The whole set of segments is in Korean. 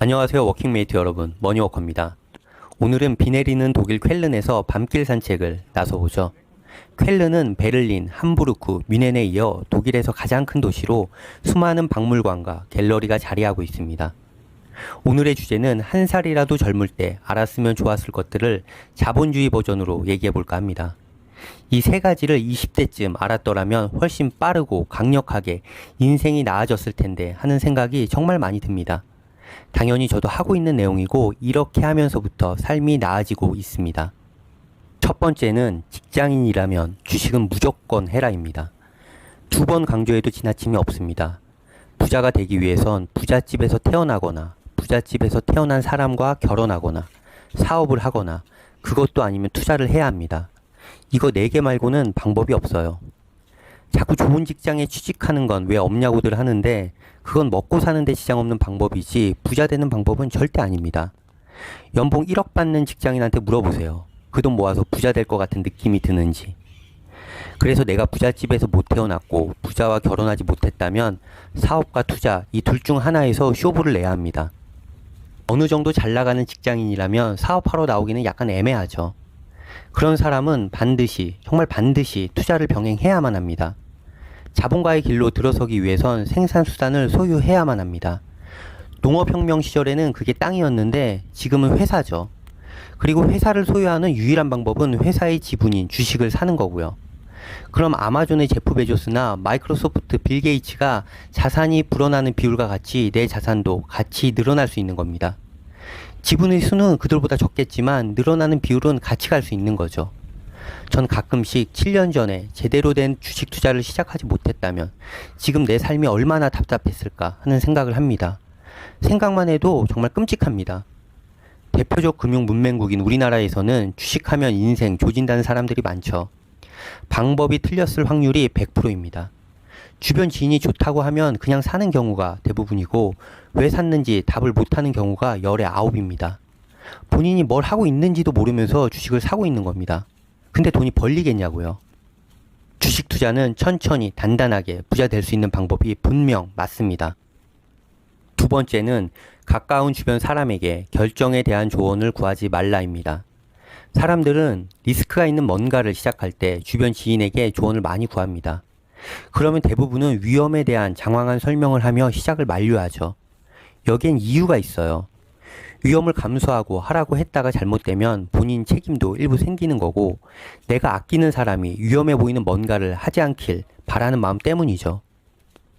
안녕하세요 워킹메이트 여러분 머니워커입니다. 오늘은 비 내리는 독일 쾰른에서 밤길 산책을 나서보죠. 쾰른은 베를린, 함부르크, 뮌헨에 이어 독일에서 가장 큰 도시로 수많은 박물관과 갤러리가 자리하고 있습니다. 오늘의 주제는 한 살이라도 젊을 때 알았으면 좋았을 것들을 자본주의 버전으로 얘기해 볼까 합니다. 이 세 가지를 20대쯤 알았더라면 훨씬 빠르고 강력하게 인생이 나아졌을 텐데 하는 생각이 정말 많이 듭니다. 당연히 저도 하고 있는 내용이고 이렇게 하면서부터 삶이 나아지고 있습니다. 첫 번째는 직장인이라면 주식은 무조건 해라입니다. 두 번 강조해도 지나침이 없습니다. 부자가 되기 위해선 부잣집에서 태어나거나 부잣집에서 태어난 사람과 결혼하거나 사업을 하거나 그것도 아니면 투자를 해야 합니다. 이거 네 개 말고는 방법이 없어요. 자꾸 좋은 직장에 취직하는 건 왜 없냐고들 하는데 그건 먹고 사는데 지장 없는 방법이지 부자 되는 방법은 절대 아닙니다. 연봉 1억 받는 직장인한테 물어보세요. 그 돈 모아서 부자 될 것 같은 느낌이 드는지. 그래서 내가 부잣집에서 못 태어났고 부자와 결혼하지 못했다면 사업과 투자 이 둘 중 하나에서 쇼부를 내야 합니다. 어느 정도 잘 나가는 직장인이라면 사업하러 나오기는 약간 애매하죠. 그런 사람은 반드시, 정말 반드시 투자를 병행해야만 합니다. 자본가의 길로 들어서기 위해선 생산수단을 소유해야만 합니다. 농업혁명 시절에는 그게 땅이었는데 지금은 회사죠. 그리고 회사를 소유하는 유일한 방법은 회사의 지분인 주식을 사는 거고요. 그럼 아마존의 제프 베조스나 마이크로소프트 빌 게이츠가 자산이 불어나는 비율과 같이 내 자산도 같이 늘어날 수 있는 겁니다. 지분의 수는 그들보다 적겠지만 늘어나는 비율은 같이 갈 수 있는 거죠. 전 가끔씩 7년 전에 제대로 된 주식 투자를 시작하지 못했다면 지금 내 삶이 얼마나 답답했을까 하는 생각을 합니다. 생각만 해도 정말 끔찍합니다. 대표적 금융 문맹국인 우리나라에서는 주식하면 인생 조진다는 사람들이 많죠. 방법이 틀렸을 확률이 100%입니다. 주변 지인이 좋다고 하면 그냥 사는 경우가 대부분이고 왜 샀는지 답을 못하는 경우가 열의 아홉입니다. 본인이 뭘 하고 있는지도 모르면서 주식을 사고 있는 겁니다. 근데 돈이 벌리겠냐고요. 주식 투자는 천천히 단단하게 부자 될 수 있는 방법이 분명 맞습니다. 두 번째는 가까운 주변 사람에게 결정에 대한 조언을 구하지 말라입니다. 사람들은 리스크가 있는 뭔가를 시작할 때 주변 지인에게 조언을 많이 구합니다. 그러면 대부분은 위험에 대한 장황한 설명을 하며 시작을 만류하죠. 여기엔 이유가 있어요. 위험을 감수하고 하라고 했다가 잘못되면 본인 책임도 일부 생기는 거고 내가 아끼는 사람이 위험해 보이는 뭔가를 하지 않길 바라는 마음 때문이죠.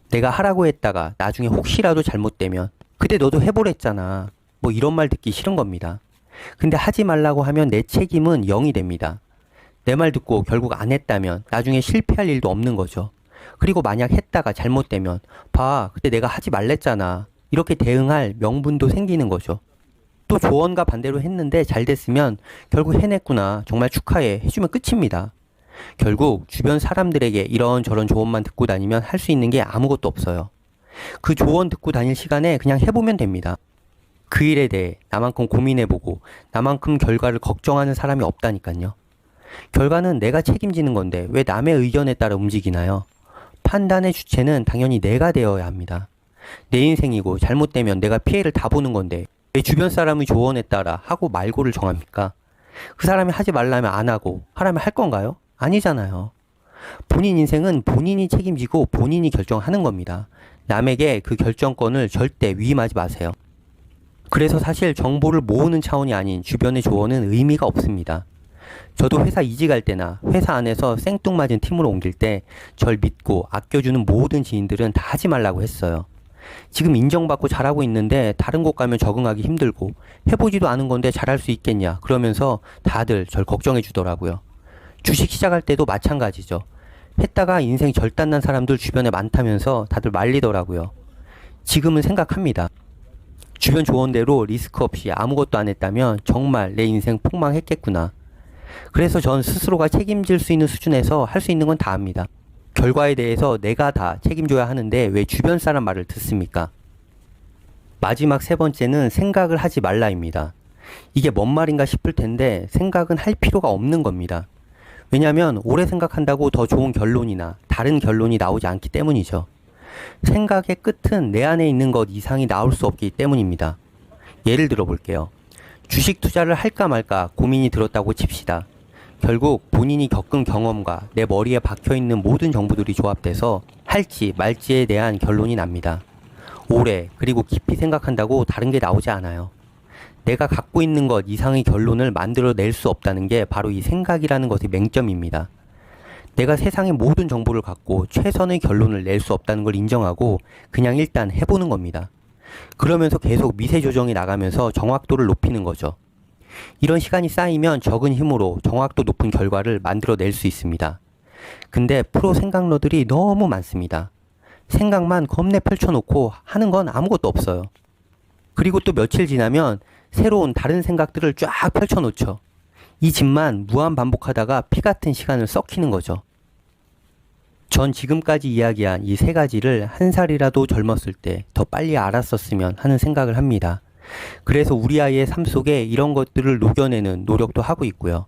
내가 하라고 했다가 나중에 혹시라도 잘못되면 그때 너도 해보랬잖아. 뭐 이런 말 듣기 싫은 겁니다. 근데 하지 말라고 하면 내 책임은 0이 됩니다. 내 말 듣고 결국 안 했다면 나중에 실패할 일도 없는 거죠. 그리고 만약 했다가 잘못되면 봐 그때 내가 하지 말랬잖아. 이렇게 대응할 명분도 생기는 거죠. 또 조언과 반대로 했는데 잘 됐으면 결국 해냈구나. 정말 축하해. 해주면 끝입니다. 결국 주변 사람들에게 이런저런 조언만 듣고 다니면 할 수 있는 게 아무것도 없어요. 그 조언 듣고 다닐 시간에 그냥 해보면 됩니다. 그 일에 대해 나만큼 고민해보고 나만큼 결과를 걱정하는 사람이 없다니까요. 결과는 내가 책임지는 건데 왜 남의 의견에 따라 움직이나요? 판단의 주체는 당연히 내가 되어야 합니다. 내 인생이고 잘못되면 내가 피해를 다 보는 건데 왜 주변 사람의 조언에 따라 하고 말고를 정합니까? 그 사람이 하지 말라면 안 하고 하라면 할 건가요? 아니잖아요. 본인 인생은 본인이 책임지고 본인이 결정하는 겁니다. 남에게 그 결정권을 절대 위임하지 마세요. 그래서 사실 정보를 모으는 차원이 아닌 주변의 조언은 의미가 없습니다. 저도 회사 이직할 때나 회사 안에서 생뚱맞은 팀으로 옮길 때 절 믿고 아껴주는 모든 지인들은 다 하지 말라고 했어요. 지금 인정받고 잘하고 있는데 다른 곳 가면 적응하기 힘들고 해보지도 않은 건데 잘할 수 있겠냐 그러면서 다들 절 걱정해 주더라고요. 주식 시작할 때도 마찬가지죠. 했다가 인생 절단난 사람들 주변에 많다면서 다들 말리더라고요. 지금은 생각합니다. 주변 조언대로 리스크 없이 아무것도 안 했다면 정말 내 인생 폭망했겠구나. 그래서 전 스스로가 책임질 수 있는 수준에서 할 수 있는 건 다 합니다. 결과에 대해서 내가 다 책임져야 하는데 왜 주변 사람 말을 듣습니까? 마지막 세 번째는 생각을 하지 말라입니다. 이게 뭔 말인가 싶을 텐데 생각은 할 필요가 없는 겁니다. 왜냐하면 오래 생각한다고 더 좋은 결론이나 다른 결론이 나오지 않기 때문이죠. 생각의 끝은 내 안에 있는 것 이상이 나올 수 없기 때문입니다. 예를 들어 볼게요. 주식 투자를 할까 말까 고민이 들었다고 칩시다. 결국 본인이 겪은 경험과 내 머리에 박혀 있는 모든 정보들이 조합돼서 할지 말지에 대한 결론이 납니다. 오래 그리고 깊이 생각한다고 다른 게 나오지 않아요. 내가 갖고 있는 것 이상의 결론을 만들어낼 수 없다는 게 바로 이 생각이라는 것의 맹점입니다. 내가 세상의 모든 정보를 갖고 최선의 결론을 낼 수 없다는 걸 인정하고 그냥 일단 해보는 겁니다. 그러면서 계속 미세 조정이 나가면서 정확도를 높이는 거죠. 이런 시간이 쌓이면 적은 힘으로 정확도 높은 결과를 만들어낼 수 있습니다. 근데 프로 생각러들이 너무 많습니다. 생각만 겁내 펼쳐놓고 하는 건 아무것도 없어요. 그리고 또 며칠 지나면 새로운 다른 생각들을 쫙 펼쳐놓죠. 이 집만 무한 반복하다가 피 같은 시간을 썩히는 거죠. 전 지금까지 이야기한 이 세 가지를 한 살이라도 젊었을 때 더 빨리 알았었으면 하는 생각을 합니다. 그래서 우리 아이의 삶 속에 이런 것들을 녹여내는 노력도 하고 있고요.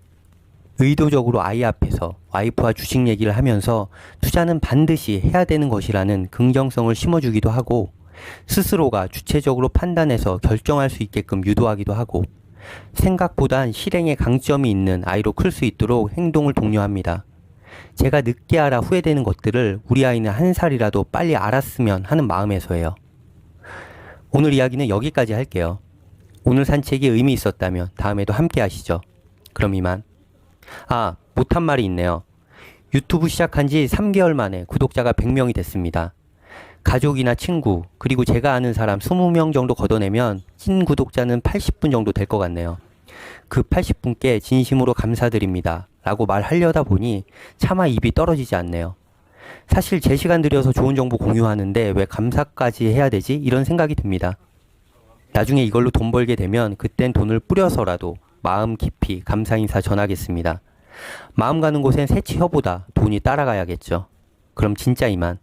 의도적으로 아이 앞에서 와이프와 주식 얘기를 하면서 투자는 반드시 해야 되는 것이라는 긍정성을 심어주기도 하고 스스로가 주체적으로 판단해서 결정할 수 있게끔 유도하기도 하고 생각보단 실행에 강점이 있는 아이로 클 수 있도록 행동을 독려합니다. 제가 늦게 알아 후회되는 것들을 우리 아이는 한 살이라도 빨리 알았으면 하는 마음에서예요. 오늘 이야기는 여기까지 할게요. 오늘 산책이 의미 있었다면 다음에도 함께 하시죠. 그럼 이만. 아, 못한 말이 있네요. 유튜브 시작한 지 3개월 만에 구독자가 100명이 됐습니다. 가족이나 친구, 그리고 제가 아는 사람 20명 정도 걷어내면 찐 구독자는 80분 정도 될 것 같네요. 그 80분께 진심으로 감사드립니다. 라고 말하려다 보니 차마 입이 떨어지지 않네요. 사실 제 시간 들여서 좋은 정보 공유하는데 왜 감사까지 해야 되지? 이런 생각이 듭니다. 나중에 이걸로 돈 벌게 되면 그땐 돈을 뿌려서라도 마음 깊이 감사 인사 전하겠습니다. 마음 가는 곳엔 새치 혀보다 돈이 따라가야겠죠. 그럼 진짜 이만.